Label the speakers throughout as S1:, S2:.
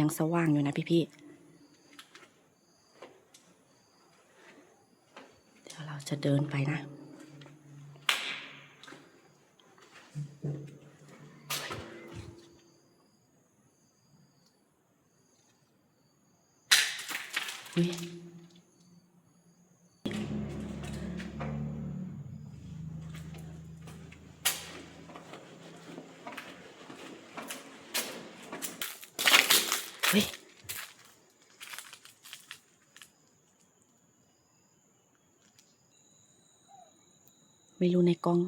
S1: ยังสว่างอยู่นะพี่พี่เดี๋ยวเราจะเดินไปนะ อุ้ย ไม่รู้ในกล้อง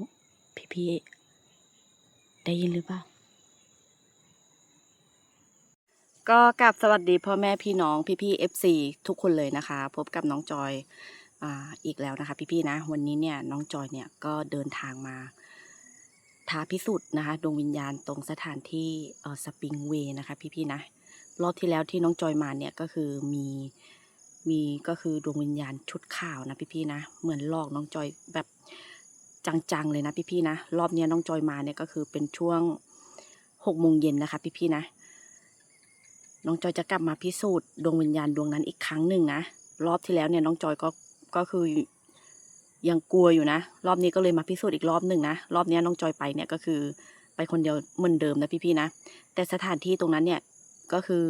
S1: พี่ๆได้ยินหรือเปล่า ก็กลับสวัสดีพ่อแม่พี่น้องพี่ๆเอฟซีทุกคนเลยนะคะ พบกับน้องจอยอ่าอีกแล้วนะคะ พี่ๆนะ วันนี้เนี่ยน้องจอยเนี่ยก็เดินทางมาท้าพิสูจน์นะคะดวงวิญญาณตรงสถานที่เอ่อสปริงเวย์นะคะ พี่ๆนะ รอบที่แล้วที่น้องจอยมาเนี่ยก็คือมีมีก็คือดวงวิญญาณชุดขาวนะพี่ๆนะ เหมือนลอกน้องจอยแบบ จังๆเลยนะพี่ๆนะ รอบนี้น้องจอยมาเนี่ยก็คือเป็นช่วงหกโมงเย็นนะคะพี่ๆนะ น้องจอยจะกลับมาพิสูจน์ดวงวิญญาณดวงนั้นอีกครั้งหนึ่งนะ รอบที่แล้วเนี่ยน้องจอยก็ก็คือยังกลัวอยู่นะ รอบนี้ก็เลยมาพิสูจน์อีกรอบหนึ่งนะ รอบนี้น้องจอยไปเนี่ยก็คือไปคนเดียวเหมือนเดิมนะพี่ๆนะ แต่สถานที่ตรงนั้นเนี่ยก็คือ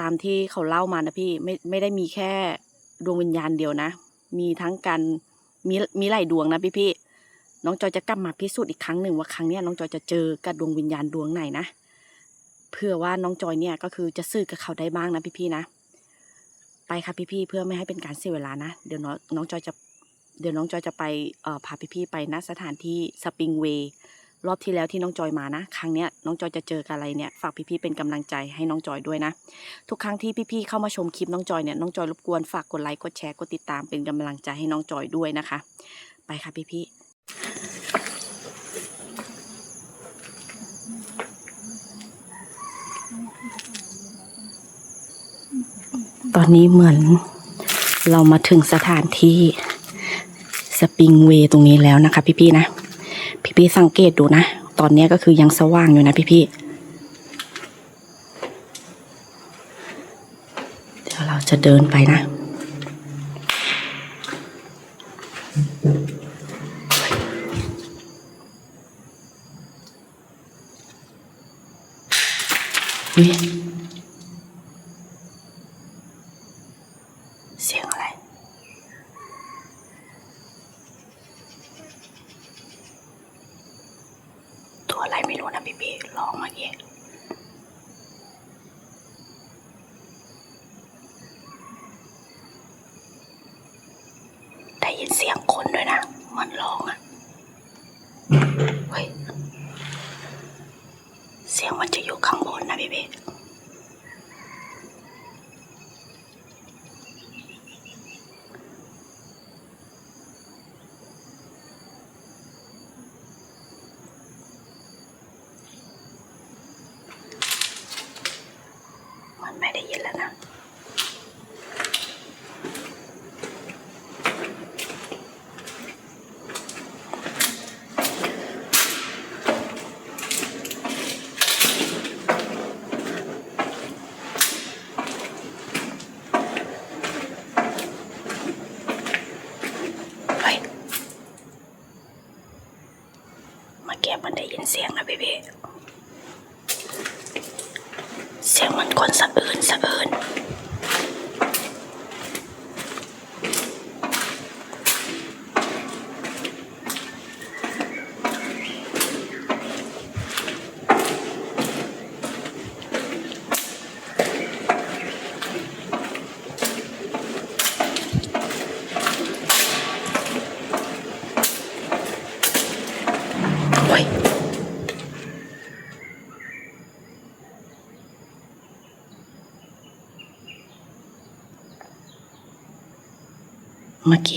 S1: ตามที่เขาเล่ามานะพี่ไม่ไม่ได้มีแค่ดวงวิญญาณเดียวนะ มีทั้งการ มีมีหลายดวงนะพี่พี่น้องจอยจะกลับมาพิสูจน์อีกครั้งหนึ่งว่าครั้งนี้น้องจอยจะเจอกับดวงวิญญาณดวงไหนนะเพื่อว่าน้องจอยเนี่ยก็คือจะสื่อกับเขาได้บ้างนะพี่พี่นะไปค่ะพี่พี่เพื่อไม่ให้เป็นการเสียเวลานะเดี๋ยวน้องน้องจอยจะเดี๋ยวน้องจอยจะไปพาพี่พี่ไปนะสถานที่สปริงเวย์ รอบที่แล้วที่น้องจอยมานะ ครั้งเนี้ยน้องจอยจะเจอกับอะไรเนี่ยฝากพี่ๆเป็นกำลังใจให้น้องจอยด้วยนะ ทุกครั้งที่พี่ๆเข้ามาชมคลิปน้องจอยเนี่ยน้องจอยรบกวนฝากกดไลค์กดแชร์กดติดตามเป็นกำลังใจให้น้องจอยด้วยนะคะ ไปค่ะพี่ๆตอนนี้เหมือนเรามาถึงสถานที่สปริงเวย์ตรงนี้แล้วนะคะพี่ๆนะ พี่ๆสังเกตดูนะ ตอนนี้ก็คือยังสว่างอยู่นะพี่ๆเดี๋ยวเราจะเดินไปนะอุ๊ยเสียงอะไร ตัวอะไรไม่รู้นะพี่พี่ลองเมาเกี้ได้ยินเสียงคนด้วยนะ มัน ร้องอะเฮ้ย เสียงมันจะอยู่ข้างบนนะพี่พี่ มันไม่ได้ยินแล้วนะ เฮ้ยเมื่อกี้มันได้ยินเสียงนะพี่พี่เสียงมันคนสะอื้นสะอื้น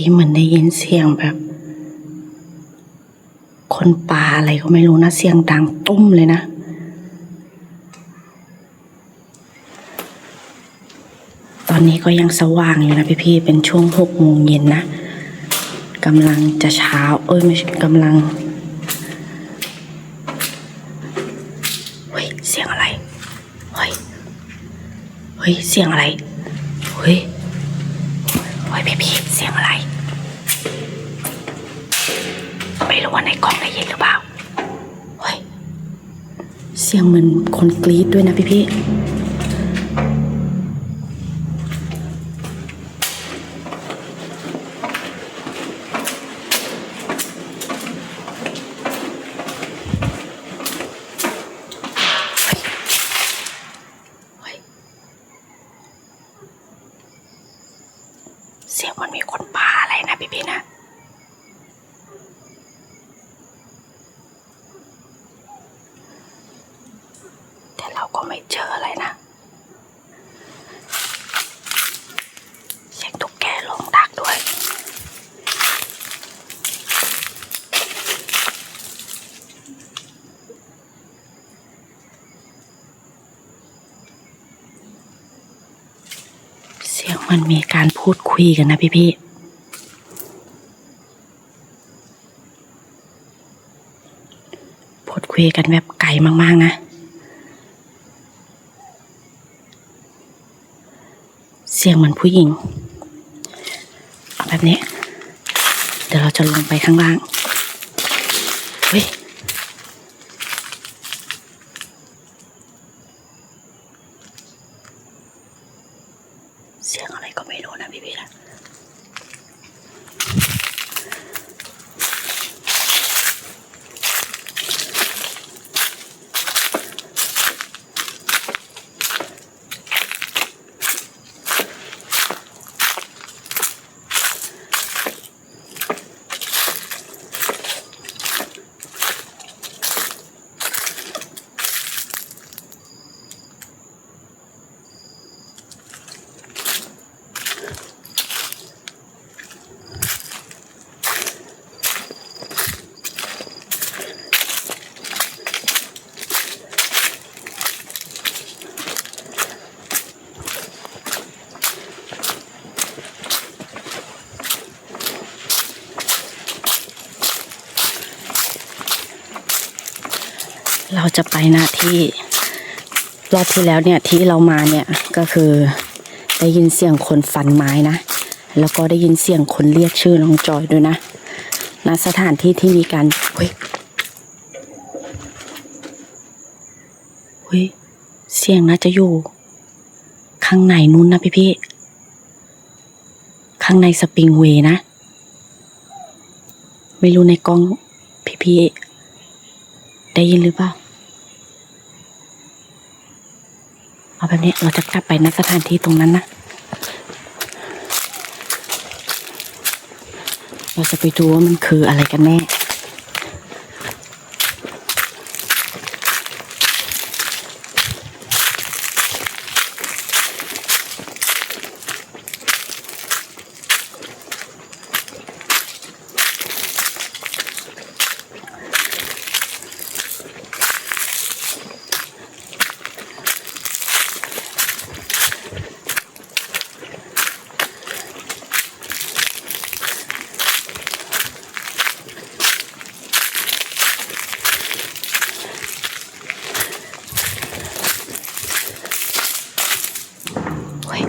S1: กี้เหมือนได้ยินเสียงแบบ คนป่าอะไรก็ไม่รู้นะ เสียงดังตุ้มเลยนะ ตอนนี้ก็ยังสว่างอยู่นะพี่ๆเป็นช่วงหกโมงเย็นนะกำลังจะเช้า เอ้ยไม่ใช่กำลังเฮ้ยเสียงอะไรเฮ้ยเฮ้ยเสียงอะไรเฮ้ย สียงเหมือนคนกรี๊ดด้วยนะพี่พี่ เฮ้ย เสียงมันมีคนปาอะไรนะพี่พี่นะ แต่เราก็ไม่เจออะไรนะ เสียงตุ๊กแกลงดักด้วย เสียง มันมีการพูดคุยกันนะพี่พี่ๆพูดคุยกันแบบไกลมากๆนะ เสียงเหมือนผู้หญิง เอาแบบนี้ เดี๋ยวเราจะลงไปข้างล่าง เฮ้ย เสียงอะไรก็ไม่รู้นะพี่พี่นะ เรา จะไปหน้าที่ รอบที่แล้วเนี่ยที่เรามาเนี่ยก็คือได้ยินเสียงคนฟันไม้นะ แล้วก็ได้ยินเสียงคนเรียกชื่อน้องจอยด้วยนะณสถานที่ที่มีการเฮ้ยเฮ้ยเสียงน่าจะอยู่ ข้างในนู้นนะพี่พี่ข้างในสปริงเวย์นะ ไม่รู้ในกล้องพี่พี่ได้ยินหรือเปล่า เอาแบบนี้เราจะกลับไปณสถานที่ตรงนั้นนะ เราจะไปดูว่ามันคืออะไรกันแน่ เฮ้ย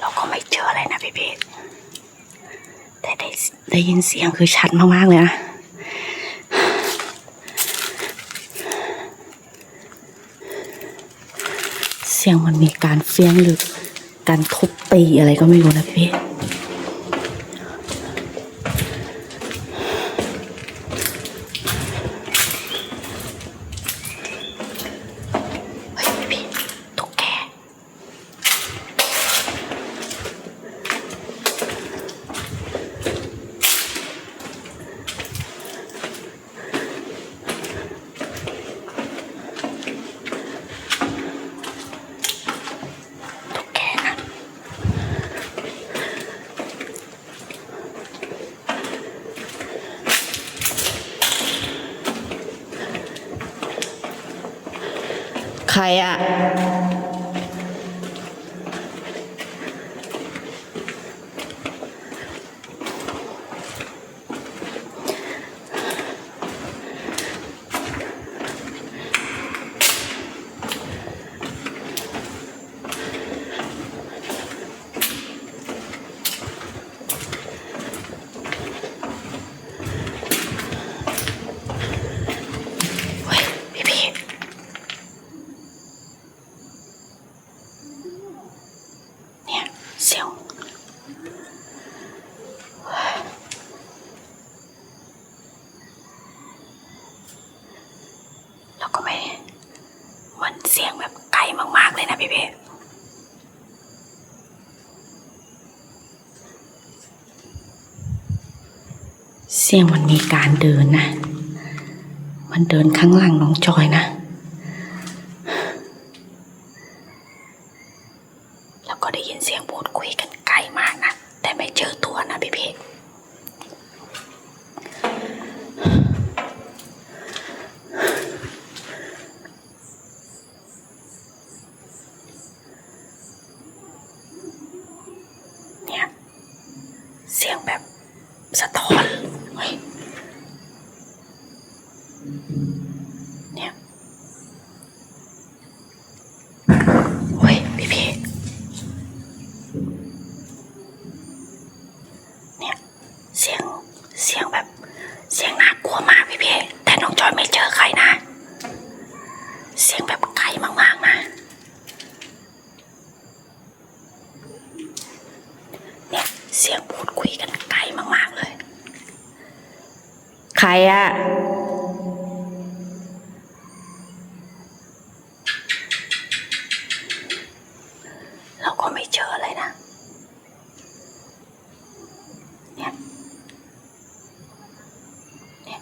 S1: เราก็ไม่เจออะไรนะพี่เพชรแต่ ได้ยินเสียงคือชัดมากๆเลยนะเสียงมันมีการเฟี้ยงหรือการทุบตีอะไรก็ไม่รู้นะพี่เพชร เฮ้ยพี่ตุ๊กแกตุ๊กแกนะ ใครอะ เเสียงมันมีการเดินนะ มันเดินข้างหลังน้องจอยนะ แล้วก็ได้ยินเสียงพูดคุยกันไกลมากนะ แต่ไม่เจอตัวนะพี่เพชรเนี่ย เสียงแบบสะท้อนเฮ้ยเนี่ยเฮ้ยพี่พี่เนี่ย เสียง เสียงแบบ เสียงน่ากลัวมากพี่พี่แต่น้องจอยไม่เจอใครนะ เสียงแบบไกลมากๆนะ เสียงพูดคุยกันไกลมาก ๆ เลย ใครอะเราก็ไม่เจอเลยนะ เนี่ย เนี่ย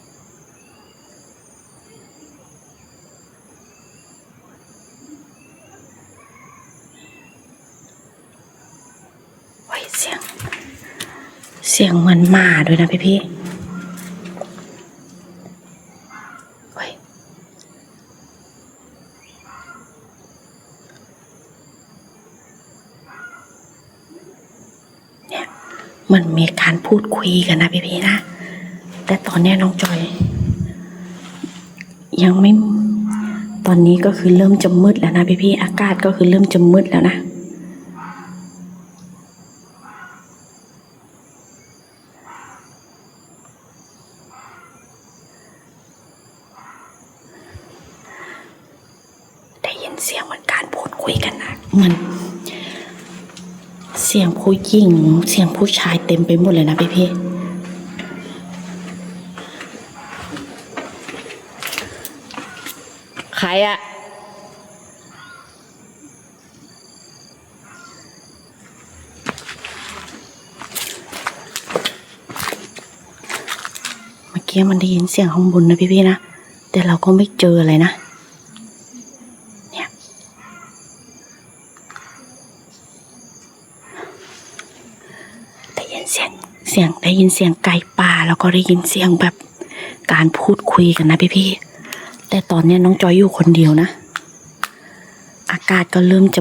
S1: เฮ้ยเสียง เสียงเหมือนหมาด้วยนะพี่พี่เฮ้ยเนี่ยมันมีการพูดคุยกันนะพี่พี่นะ แต่ตอนนี้น้องจอย ยังไม่ ตอนนี้ก็คือเริ่มจะมืดแล้วนะพี่พี่อากาศก็คือเริ่มจะมืดแล้วนะ ได้ยินเสียงเหมือนการพูดคุยกันนะเหมือนเสียงผู้ หญิงเสียงผู้ชายเต็มไปหมดเลยนะพี่พี่ใครอะเมื่อกี้มันได้ยินเสียงข้างบนนะพี่พี่นะ แต่เราก็ไม่เจออะไรนะ เนี่ยได้ยินเสียงเสียงได้ยินเสียงไก่ป่าแล้วก็ได้ยินเสียงแบบการพูดคุยกันนะพี่พี่แต่ตอนนี้น้องจอยอยู่คนเดียวนะ อากาศก็เริ่มจะ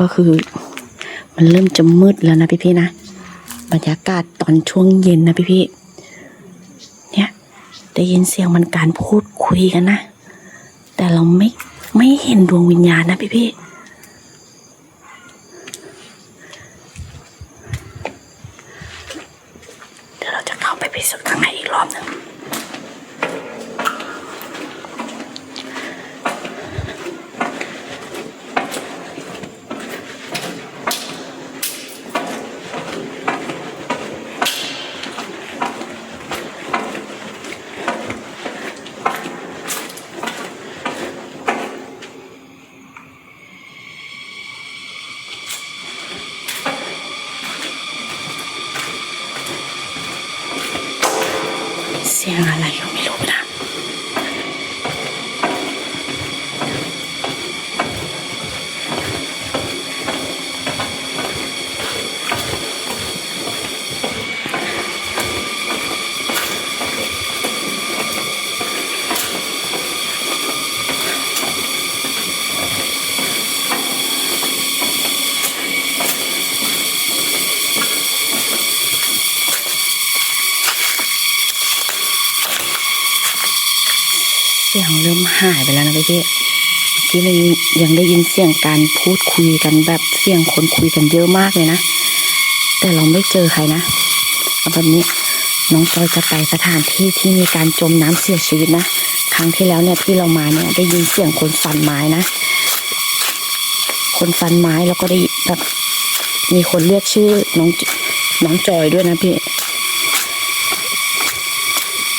S1: ก็คือ มันเริ่มจะมืดแล้วนะพี่พี่นะบรรยากาศตอนช่วงเย็นนะพี่พี่เนี่ยได้ยินเสียงมันการพูดคุยกันนะ แต่เราไม่ไม่เห็นดวงวิญญาณนะพี่พี่เดี๋ยวเราจะเข้าไปพิสูจน์ข้างในอีกรอบหนึ่งเสียงอะไรก็ไม่รู้นะ เสียงเริ่มหายไปแล้วนะพี่พี่เมื่อกี้เลยยังได้ยินเสียงการพูดคุยกันแบบเสียงคนคุยกันเยอะมากเลยนะ แต่เราไม่เจอใครนะเอาแบบนี้น้องจอยจะไปสถานที่ที่มีการจมน้ำเสียชีวิตนะ ครั้งที่แล้วเนี่ยที่เรามาเนี่ยได้ยินเสียงคนฟันไม้นะ คนฟันไม้แล้วก็ได้แบบมีคนเรียกชื่อน้องน้องจอยด้วยนะพี่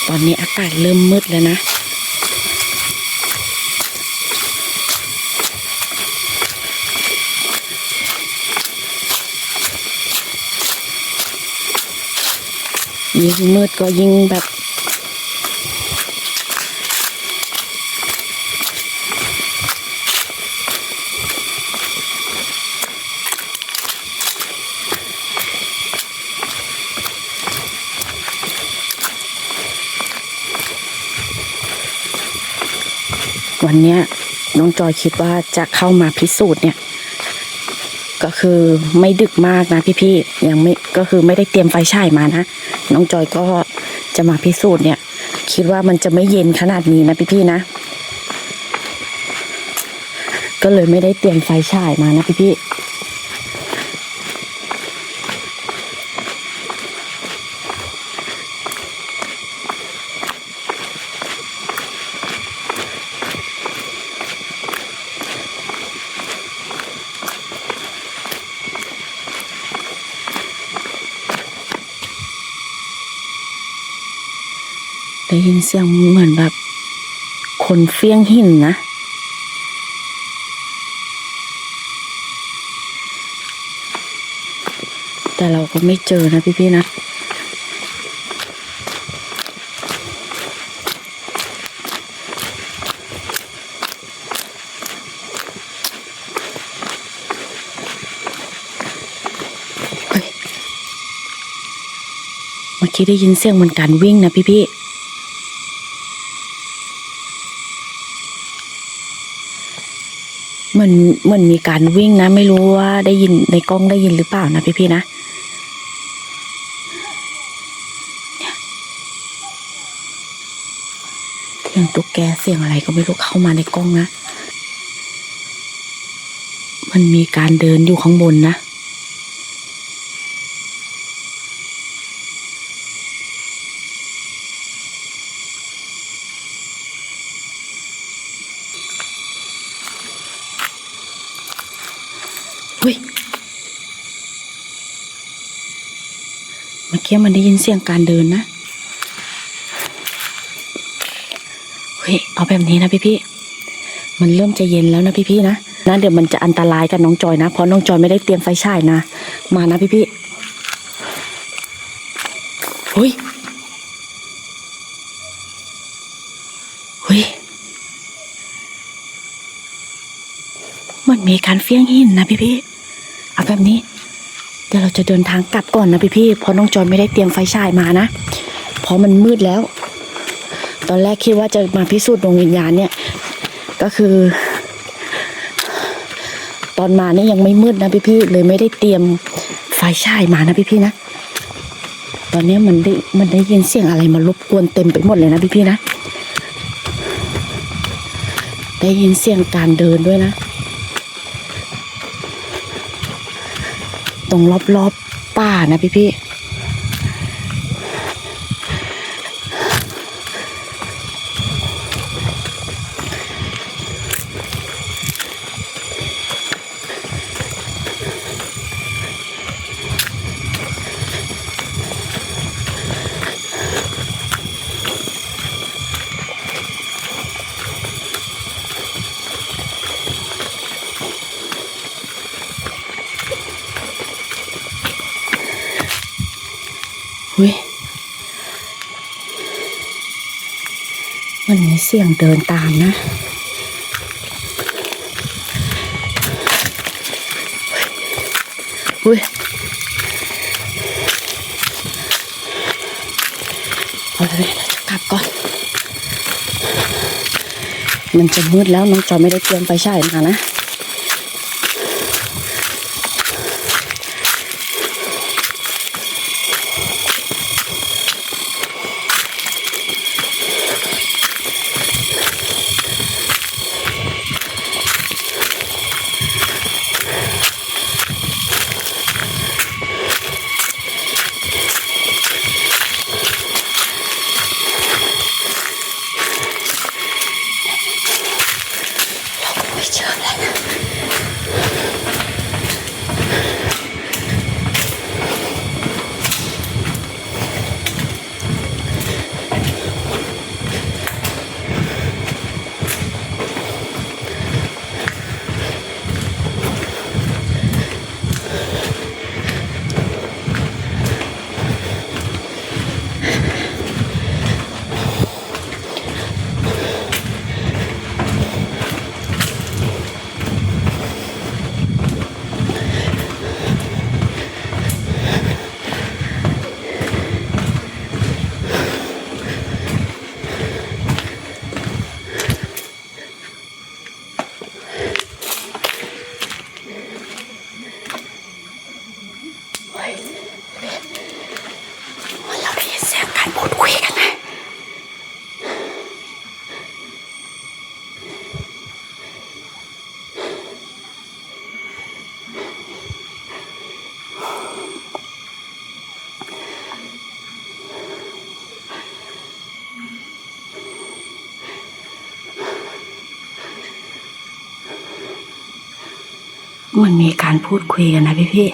S1: ตอนนี้อากาศเริ่มมืดแล้วนะ ยิ่งมืดก็ยิ่งแบบวันเนี้ยน้องจอยคิดว่าจะเข้ามาพิสูจน์เนี่ย ก็คือไม่ดึกมากนะพี่ๆยังไม่ก็คือไม่ได้เตรียมไฟฉายมานะ น้องจอยก็จะมาพิสูจน์เนี่ย คิดว่ามันจะไม่เย็นขนาดนี้นะพี่ๆนะ ก็เลยไม่ได้เตรียมไฟฉายมานะพี่ๆ นเสียงเหมือนแบบ คนเฟี้ยงหินนะ แต่เราก็ไม่เจอนะพี่ๆนะเฮ้ยเมื่อกี้ได้ยินเสียงเหมือนการวิ่งนะพี่ๆ เหมือนเหมือนมีการวิ่งนะ ไม่รู้ว่าได้ยินในกล้องได้ยินหรือเปล่านะพี่ๆนะเนี่ยเสียงตุ๊กแกเสียงอะไรก็ไม่รู้เข้ามาในกล้องนะ มันมีการเดินอยู่ข้างบนนะ เมื่อกี้มันได้ยินเสียงการเดินนะ เฮ้ย เอาแบบนี้นะพี่พี่ มันเริ่มจะเย็นแล้วนะพี่พี่นะนะเดี๋ยวมันจะอันตรายกับน้องจอยนะ เพราะน้องจอยไม่ได้เตรียมไฟฉายนะ มานะพี่พี่เฮ้ย เฮ้ย มันมีการเฟี้ยงหินนะพี่พี่ เอาแบบนี้ เดี๋ยวเราจะเดินทางกลับก่อนนะพี่พี่เพราะน้องจอยไม่ได้เตรียมไฟฉายมานะ เพราะมันมืดแล้ว ตอนแรกคิดว่าจะมาพิสูจน์ดวงวิญญาณเนี่ย ก็คือ ตอนมาเนี่ยยังไม่มืดนะพี่พี่เลยไม่ได้เตรียมไฟฉายมานะพี่พี่นะ ตอนนี้มันได้มันได้ยินเสียงอะไรมารบกวนเต็มไปหมดเลยนะพี่พี่นะ ได้ยินเสียงการเดินด้วยนะ รงรอบๆป่านะพี่พี่ มันมีเสียงเดินตามนะอุ้ยเอาเลยเราจะกลับก่อน มันจะมืดแล้วน้องจอไม่ได้เตรียมไฟฉายมานะ Geçiyorum. เราก็ไม่เจออะไรนะมันมีการพูดคุยกันนะพี่พี่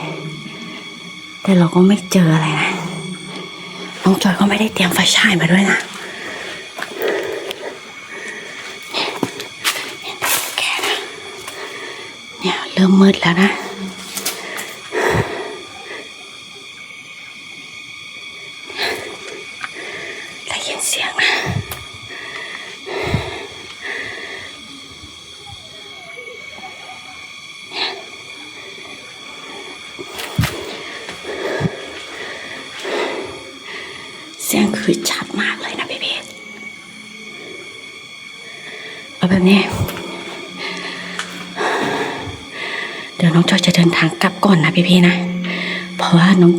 S1: แต่เราก็ไม่เจออะไรนะ น้องจอยก็ไม่ได้เตรียมไฟฉายมาด้วยนะเนี่ยแกนะเนี่ยเริ่มมืดแล้วนะ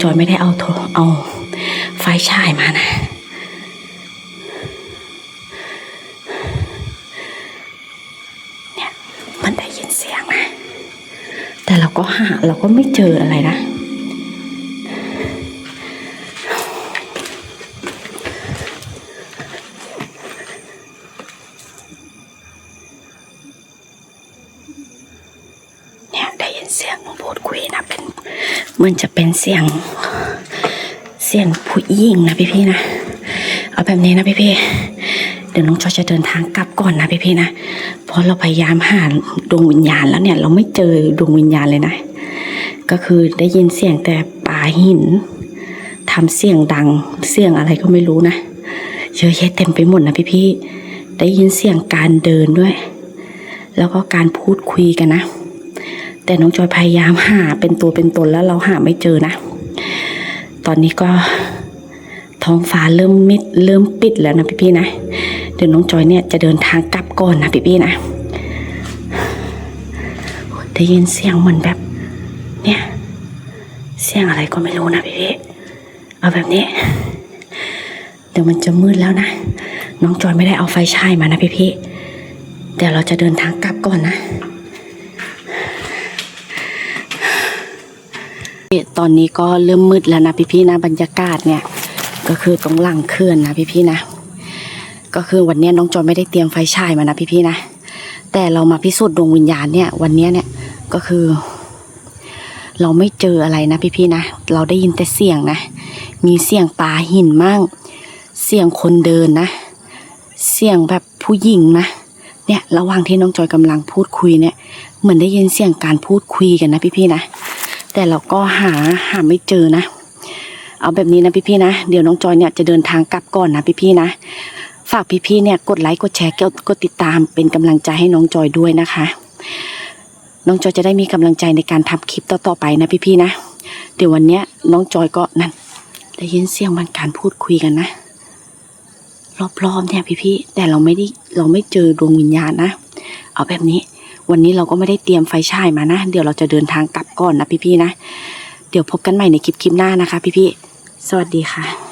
S1: จอยไม่ได้เอาโทรเอาไฟฉายมานะเนี่ยมันได้ยินเสียงนะ แต่เราก็หาเราก็ไม่เจออะไรนะ มันจะเป็นเสียงเสียงผู้หญิงนะพี่พี่ๆนะ เอาแบบนี้นะพี่พี่ๆเดี๋ยวน้องจอยจะเดินทางกลับก่อนนะพี่พี่ๆนะ เพราะเราพยายามหาดวงวิญญาณแล้วเนี่ย เราไม่เจอดวงวิญญาณเลยนะ ก็คือได้ยินเสียงแต่ป่าหินทำเสียงดังเสียงอะไรก็ไม่รู้นะเยอะแยะเต็มไปหมดนะพี่พี่ๆได้ยินเสียงการเดินด้วย แล้วก็การพูดคุยกันนะ แต่น้องจอยพยายามหาเป็นตัวเป็นตนแล้วเราหาไม่เจอนะ ตอนนี้ก็ท้องฟ้าเริ่มมิดเริ่มปิดแล้วนะพี่ๆนะ เดี๋ยวน้องจอยเนี่ยจะเดินทางกลับก่อนนะพี่ๆนะได้ยินเสียงเหมือนแบบ เนี่ย เสียงอะไรก็ไม่รู้นะพี่ๆเอาแบบนี้ เดี๋ยวมันจะมืดแล้วนะน้องจอยไม่ได้เอาไฟฉายมานะพี่ๆเดี๋ยวเราจะเดินทางกลับก่อนนะ ตอนนี้ก็เริ่มมืดแล้วนะพี่ๆนะบรรยากาศเนี่ย ก็คือตรงหลังเขื่อนนะพี่ๆนะ ก็คือวันนี้น้องจอยไม่ได้เตรียมไฟฉายมานะพี่ๆนะ แต่เรามาพิสูจน์ดวงวิญญาณเนี่ย วันนี้เนี่ยก็คือ เราไม่เจออะไรนะพี่ๆนะ เราได้ยินแต่เสียงนะ มีเสียงปลาหินมั่ง เสียงคนเดินนะ เสียงแบบผู้หญิงนะเนี่ยระหว่างที่น้องจอยกำลังพูดคุยเนี่ย เหมือนได้ยินเสียงการพูดคุยกันนะพี่ๆนะ แต่เราก็หาหาไม่เจอนะ เอาแบบนี้นะพี่ๆนะ เดี๋ยวน้องจอยเนี่ยจะเดินทางกลับก่อนนะพี่ๆนะ ฝากพี่ๆเนี่ยกดไลค์กดแชร์กดกดติดตามเป็นกำลังใจให้น้องจอยด้วยนะคะ น้องจอยจะได้มีกำลังใจในการทำคลิปต่อๆไปนะพี่ๆนะ เดี๋ยววันเนี้ยน้องจอยก็นั่นได้ยินเสียงมันการพูดคุยกันนะ รอบๆเนี่ยพี่ๆแต่เราไม่ได้เราไม่เจอดวงวิญญาณนะ เอาแบบนี้ วันนี้เราก็ไม่ได้เตรียมไฟฉายมานะ เดี๋ยวเราจะเดินทางกลับก่อนนะพี่ๆนะ เดี๋ยวพบกันใหม่ในคลิปคลิปหน้านะคะ พี่ๆสวัสดีค่ะ